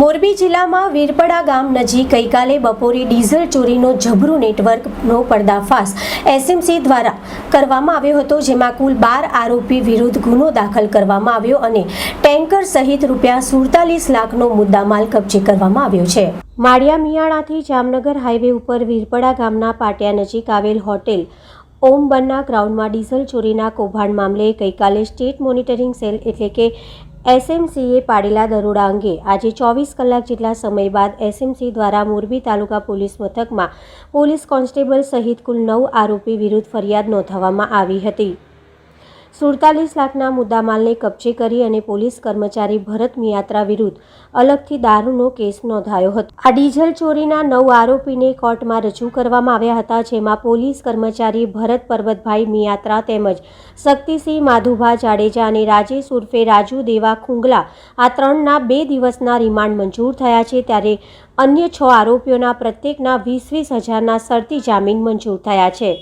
મોરબી જિલ્લામાં વીરપડા ગામ નજીક ગઈકાલે બપોરે ડીઝલ ચોરીનો જબરું નેટવર્કનો પર્દાફાશ એસએમસી દ્વારા કરવામાં આવ્યો હતો, જેમાં કુલ બાર આરોપી વિરુદ્ધ ગુનો દાખલ કરવામાં આવ્યો અને ટેન્કર સહિત રૂપિયા સુડતાલીસ લાખનો મુદ્દામાલ કબજે કરવામાં આવ્યો છે. માળિયા મિયાણાથી જામનગર હાઈવે ઉપર વીરપડા ગામના પાટિયા નજીક આવેલ હોટેલ ઓમ બન્ના ગ્રાઉન્ડમાં ડીઝલ ચોરીના કૌભાંડ મામલે ગઈકાલે સ્ટેટ મોનિટરિંગ સેલ એટલે કે એસએમસીએ પાડેલા દરોડા અંગે આજે ચોવીસ કલાક જેટલા સમય બાદ એસએમસી દ્વારા મોરબી તાલુકા પોલીસ મથકમાં પોલીસ કોન્સ્ટેબલ સહિત કુલ નવ આરોપી વિરુદ્ધ ફરિયાદ નોંધાવવામાં આવી હતી. સુડતાલીસ લાખના મુદ્દામાલને કબજે કરી અને પોલીસ કર્મચારી ભરત મિયાત્રા વિરુદ્ધ અલગથી દારૂનો કેસ નોંધાયો હતો. આ ડીઝલ ચોરીના નવ આરોપીને કોર્ટમાં રજૂ કરવામાં આવ્યા હતા, જેમાં પોલીસ કર્મચારી ભરત પર્વતભાઈ મિયાત્રા તેમજ શક્તિસિંહ માધુભા જાડેજા અને રાજેશ ઉર્ફે રાજુ દેવા ખુંગલા આ ત્રણના બે દિવસના રિમાન્ડ મંજૂર થયા છે, ત્યારે અન્ય છ આરોપીઓના પ્રત્યેકના વીસ વીસ હજારના શરતી જામીન મંજૂર થયા છે.